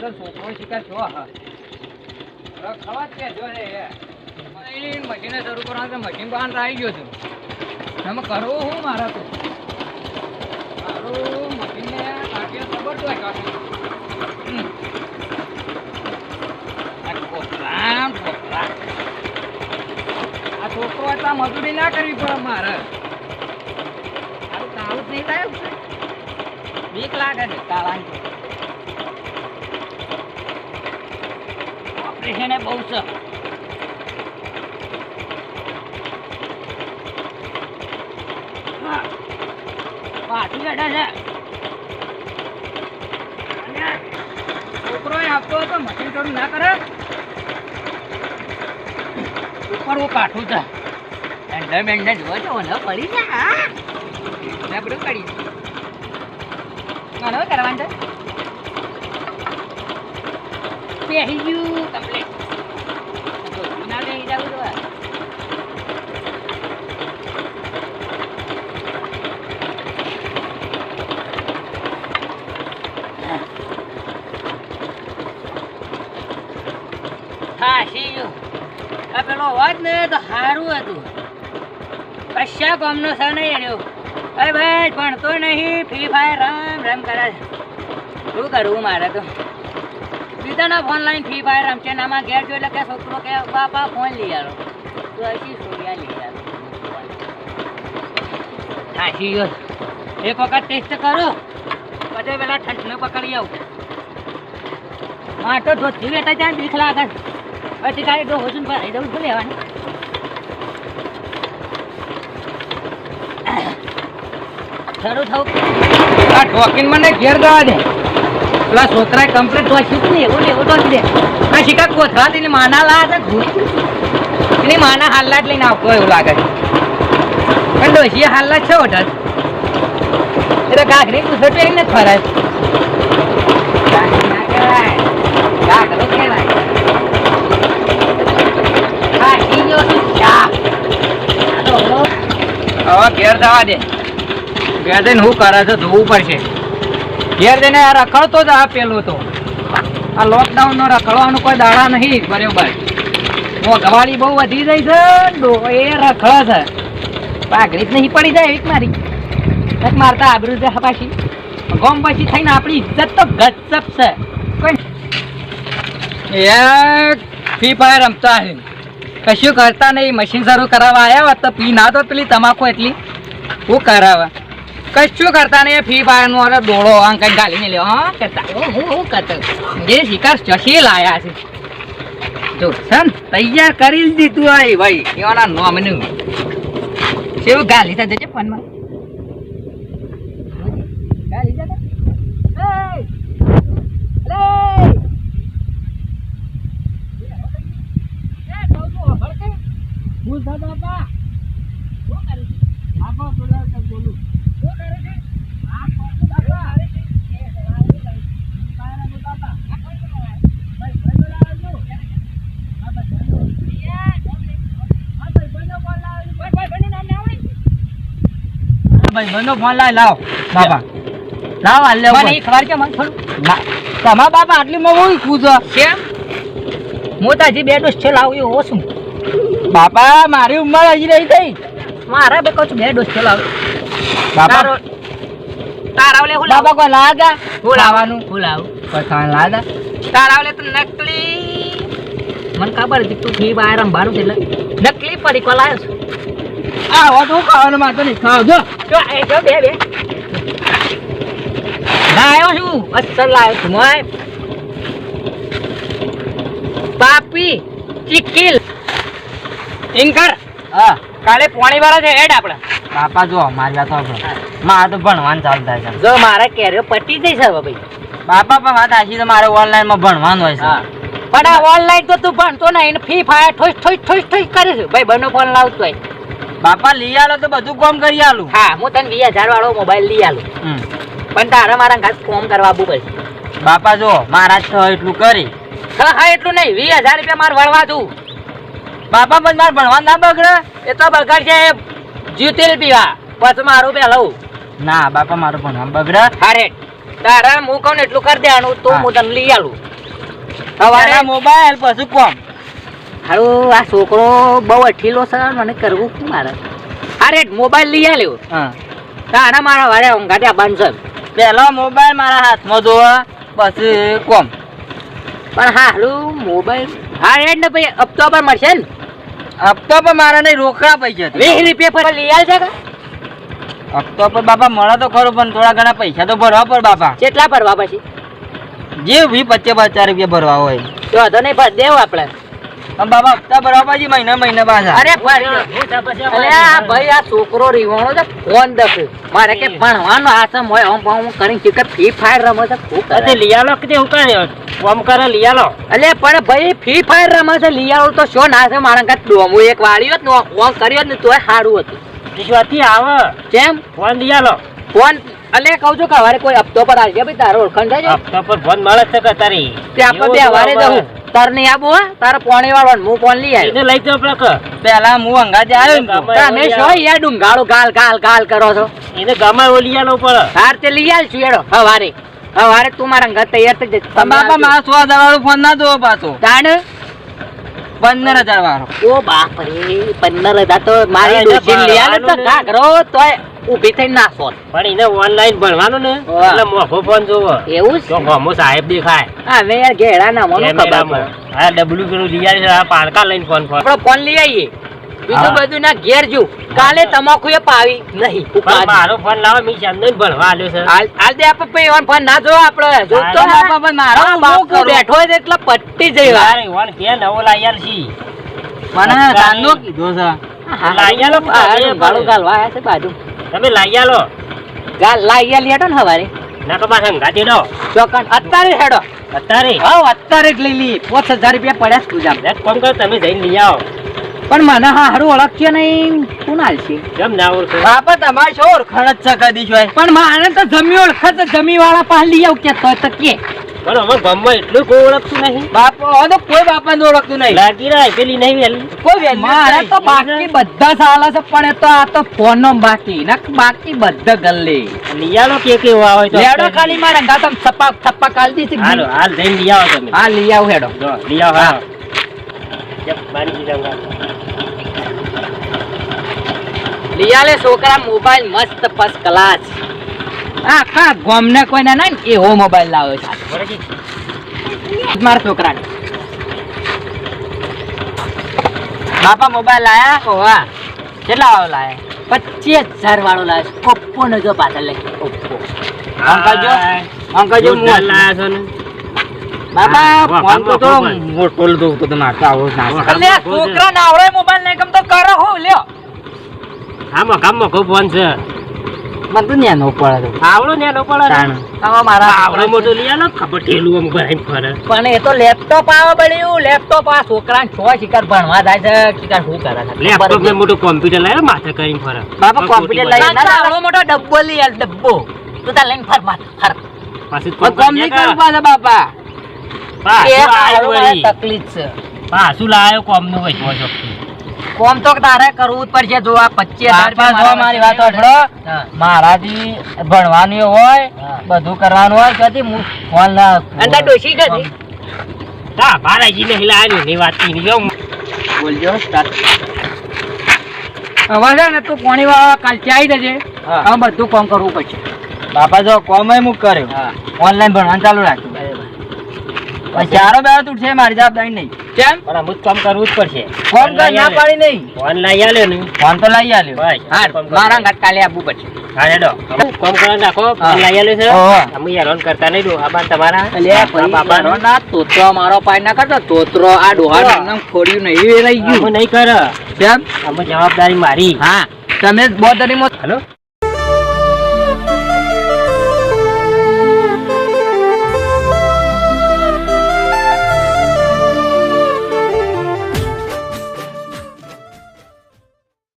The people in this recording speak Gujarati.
તો છોકરો શિકાર છો, હા. ખવા જ કે જો ને મશીને શરૂ કરવા તો મશીન બહાર આવી ગયો છું. તમે કરવું હું મારા તો? મારું મશીનને કાઢીએ ખબર તો આ છોકરો એટલા મજૂરી ના કરવી પડે મારે. તાળું નહીં થાય બીક લાગે છે, તાળાની. ઓપરેશન બહુ છે? પાછી બેઠા છે. છોકરો આપતો હતો, મશીન થોડું ના કરે? ઉપર હું કાઠું છે. એન્ડર બેન્ડર જોવો છો ને, પડી જાય બધું કરી કરવાનું છે. બેસી ગયું કમ્પ્લીટ ના બેસી જવું તો હા સી ગયું આ પેલો અવાજ ને તો સારું હતું. કશા કોમનો છે નહીં એનો અરે ભાઈ, ભણતો નહીં. ફ્રી ફાયર રામ રામ કરે શું કરવું મારે તો? બીજાના ફોન લઈને ફ્રી ફાયર રમશે ને આમાં ઘેર જોઈ કે છોકરો કે બાપા ફોન લઈ આવ્યો તો હજી સોડિયા લઈ આવ્યો એક વખત ટેસ્ટ કરો. પછી પેલા ઠંડને પકડી આવું. માટો તો ધોતી બેઠા ત્યાં બીખ લાગે. પછી કાંઈ ડોહો છું ભરાઈ દઉં છું લેવાની? શરૂ થવું. આ ઠોકીને મને ઘેર જવા દે. પેલા છોકરા કમ્પ્લીટ ધોઈ ને એવું એવું તો દે આ શીખા કોથળા તેની માના લા છે એની માના હાલ્લા જ લઈને આવતો એવું લાગે છે. પણ ડોશી હાલ્લા છે ઓઢર એ તો ઘાઘરી કુસર પહેરીને ફરે. હવે ઘેર જવા દે. ઘેર થઈને હું કરે છે ધોવું પડશે. ઘેર જઈને રખડતો જ આ પેલું તો. આ લોકડાઉન નો રખડવાનો કોઈ દાડા નહીં. બરોબર. મોંઘવારી બહુ વધી જાય છે. એ રખડે છે. પાઘડી જ નહીં પડી જાય એક મારી. મારતા આબરૂ છે પાછી ગોમ પછી થઈને આપણી ઇજ્જત તો ગજબ છે. કોઈ ફ્રી ફાયર રમતા હે. કશું કરતા નહીં. મશીન શરૂ કરાવવા આવ્યા હોત તો પી ના તો પેલી તમાકુ એટલી. હું કરાવવા. કશું કરતા નહીં ફ્રી ફાયરનું અરે દોડો આમ કઈ ગાલીને લેવો હા કરતા. હું હું હું કરતો. જે શિકાર ચશી લાયા છે. જો સન તૈયાર કરી જ દીધું હોય ભાઈ. એવાના નોમનું કેવું ગાલી થશે છે ફોનમાં. ગાલી જતા ભાઈબંધનો ફોન લાવી લાવો. બાપા લાવો હાલ લેવો મને ખબર છે મને થોડું. તમારા બાપા આટલી માં હોય કૂદો કેમ? બે ડોસ છે લાવું એવું છું બાપા મારી ઉંમર હજી રહી થઈ મારા બે કહું છું બે ડોસ છે લાવ. બાપા. તારો તારા ઓલે હું બાપા લાવું કોઈ લાગા? હું લાવવાનું હું લાવ. કોઈ ખાવાનું લાગા? તારા ઓલે તો નકલી મને ખબર હતી તું ફી બહાર છે એટલે નકલી પડી કોલ છું છે? આ હવે તો ખાવાનું મારતો નહીં. ખાવ જો. જો બે બે. લાયો છું. અસલ લાયો છું મોય. પાપી ચીકીલ. ઇન્કર. હા. કાલે પોણી વાળા છે હેડ આપણે બાપા જો મારી વાત મારે તો ભણવાનું ચાલુ થાય છે. જો મારે કેરીઓ પટી જઈ છે હવે ભાઈ. બાપા પણ વાત આશી તો મારે ઓનલાઈનમાં ભણવાનું હોય છે. પણ આ ઓનલાઈન તો તું ભણતો નહીં ફ્રી ફાયર ઠોસ ઠોસ ઠોસ ઠોસ કરે છે. ભાઈ બનો ફોન લાવતો હોય. બાપા લઈ આલો તો બધું કામ કરી આલું. હા હું તને વીસ હજાર વાળો મોબાઈલ લઈ આલું. પણ તારે મારા ખાસ ફોર્મ કરવા આપવું પડશે. બાપા જો મારા છ એટલું કરી. હા હા એટલું નહીં વીસ હજાર રૂપિયા મારે વળવા તું. બાપા પણ મારે ભણવાનું ના બગડે? એ તો છે જીતીલ પીવા. પછી મારું પેલા. લઉં ના બાપા મારું ભણવા બગડે. હારે તારા હું કહું ને એટલું કરી દેવાનું તો હું. તને લઈ આલું. સવારે મોબાઈલ પછી કોમ. હારું આ છોકરો બહુ અઠીલો છે મને કરવું શું મારે? અરે મોબાઈલ લઈ આલ્યો. હા. આના મારા વારે ઊંઘાટ્યા બંધ છે. પહેલો મોબાઈલ મારા હાથમાં જોવે પછી કોમ. પણ હારું મોબાઈલ હા રેડ ને ભાઈ હપ્તો પર મળશે ને? હપ્તો પર મારા નહીં રોકડા પૈસા. વીસ રૂપિયા પર લઈ આલ છે હપ્તો પર બાપા મળે તો ખરું પણ થોડા ઘણા પૈસા તો ભરવા પડે બાપા. કેટલા ભરવા પછી? જે વી પચીસ પચાસ રૂપિયા ભરવા હોય. તો નહીં દેવું આપણે. બાપા હપ્તા ભરવા પછી મહિના મહિના પાછા. અરે અરે આ ભાઈ આ છોકરો રીવાણો છે ફોન દસ મારે કે ભણવાનો આસમ હોય આમ આમ કરીને શીખર ફ્રી ફાયર રમે છે કરે? લિયાલો કે હું કરે? કોમ કરે લિયાલો અલે પણ ભાઈ ફ્રી ફાયર રમે છે લઈ તો શું ના છે મારા કાંઈ ડોમું એક વાળ્યો જ ને ઓમ કર્યો જ ને તોય સારું હતું. વિશ્વાસથી આવે. કેમ? ફોન લિયાલો ફોન અલે કહું છું કે હવારે કોઈ હપ્તો પર આવશે ભાઈ તારો ઓળખાણ થાય હપ્તો પર ફોન મળે છે કે તારી? તે આપણે બે હવારે જવું. તાર નહીં આવું હા. તારે પોણી વાળો હું ફોન લઈ આવ્યો. લઈ જાવ આપણે પેલા હું અંગાજે આવ્યો. તમે શું યાર ડુંગાળો ગાલ ગાલ ગાલ કરો છો. એને ગામમાં એવો લિયાલો પડે હાર તે લઈ આલ છું એડો હવારે. હવારે તું મારા અંગા તૈયાર થઈ જશે પણ બાપા મારા સો વાળો ફોન ના જોવો પાછો. તાણ? પંદર હજાર વાળો. ઓ બાપ રે પંદર હજાર તો મારી ડોશી લઈ આલે તો. ઘાઘરો તોય ઊભી થઈને નાસો પણ એને ઓનલાઈન ભણવાનું ને એટલે મોઘો ફોન જોવો. એવું તો છે મોમો સાહેબ દેખાય. હા મેં યાર ઘેડા ના મને ખબર હા ડબલ્યુ પેલું લિયાલ છે આ લઈને ફોન ફોન. આપણે ફોન લઈ આવીએ બીજું બધું ના ઘેર જો. કાલે તમાકુ એ પાવી નહીં. મારો ફોન લાવો મી ચંદન ભણવા આલ્યો છે. હાલ દે આપણે પછી ઓન ફોન ના જો આપણે જો તો મારો બાપુ બેઠો હોય એટલે પટ્ટી જઈ વાત. ઓન કે નવો લાયાલ છી. મને ચાંદલો કીધો છે. લાયલો પણ. ગાળવા આયા છે બાજુ. તમે લાયલો આલો ગાલ લાયલ લેટો ને હવારે. ના તો પાછા હંગાતી દો ચોકન અત્યારે હેડો. અત્યારે? હા અત્યારે જ લઈ લી પાંચ હજાર રૂપિયા પડ્યા છે પૂજા એક કામ કરો તમે જઈને લઈ આવો. પણ મને હા હારું ઓળખશે નહીં. કોણ હાલશે? કેમ ના ઓળખે. બાપા તમારે શું ઓળખણ જ છે કદી શું પણ મારે તો જમી ઓળખે તો જમી વાળા પાસે લઈ આવ કે તો તો કે. પણ અમે ગામમાં એટલું કોઈ ઓળખતું નહીં. બાપો હવે તો કોઈ બાપા ને ઓળખતું નહીં. લાગી રહ્યા પેલી નહીં વેલી. કોઈ value મારે તો બાકી બધા સાલા છે પણ એ તો આ તો ફોન બાકી. ના બાકી બધા ગલ્લે. આલો કે કેવું હોય તો? લેડો ખાલી મારા ગાતા સપા સપા કાલ દીધી હાલો હાલ જઈને લઈ આવો તમે. હા લઈ આવ હેડો. જો લઈ આવો હા. જપ, બારી દીધા છોકરા મોબાઈલ મસ્ત ફર્સ્ટ ક્લાસ આખા ગામને કોઈને ના ને એવો મોબાઈલ લાવ્યો છે. મારા છોકરાને. બાપા મોબાઈલ લાયા? ઓવા કેટલા વાળો લાયા? પચીસ હજાર વાળો લાવ્યો છે. ઓપ્પો નો જો પાછળ લઈ ઓપ્પો અંકલજો અંકલજો મોબાઈલ લાયા છો ને? બાબા ફોન તો. મોટો લીધો તો તમે આટલા આવો છોકરા ના આવડે મોબાઈલ નહીં ગમતો કરો હું લ્યો. આમાં ગામમાં ખૂબ છે. મને તો ન્યાનો પડે આવડો ને એનો પડે આમાં મારા આવડો મોટો લઈ આલો ખબર ઠેલું આમ ભરાઈને ફરે. પણ એ તો લેપટોપ આવે પડ્યું. લેપટોપ આ છોકરા છો શિકાર ભણવા જાય છે. શિકાર શું કરે લેપટોપ ને મોટું કોમ્પ્યુટર લઈને માથે કરીને ફરે. બાપા, computer લાવી ના, ના, આવડો મોટો ડબ્બો લઈ આલ ડબ્બો. તું તાર લઈને ફર માર ફર. પાછું કોમ નહીં કરું. પાછા બાપા. પાછું લાયો ચોખ્ખું. કોમ તો તારે કરવું જ પડશે. જો આ પચીસ હજાર બાપા મારી વાત સાંભળો. હા. મારાથી ભણવાનું હોય બધું કરવાનું હોય ત્યાંથી હું ફોન ના તાર ડોશી જતી? હા બારાજી ને હિલાયો ની વાતની જો. બોલજો. હવે છે ને તું પોણી વાળા કાલ આવી દેજે હા. બધું કામ કરવું પડશે. બાપા જો કોમ હું કર્યો. હા. ઓનલાઈન ભણવાનું ચાલુ રાખ્યું. પછી ચારો બે તૂટશે મારી જવાબદારી નહીં. કેમ? પણ અમુક કામ કરવું જ પડશે. ફોન કર ના પાડી નહીં. ફોન લઈ આલ્યો ને. ફોન તો લઈ આલ્યો. ભાઈ હા મારા ઘાટ કાલે આવવું પડશે. હા હેડો. કોમ કરો નાખો. ફોન લઈ આલ્યો છે. અમે હેરાન કરતા નહીં દો આબા તમારા અલ્યા મારો ના. તોતરો મારો પાડ ના કરતો. તોતરો આ ડોહા હા. નામ ખોડ્યું નહીં એ રહી ગયું. ગયું નહીં કર. કેમ? અમે જવાબદારી મારી. હા. તમે બોધરીમાં હેલો?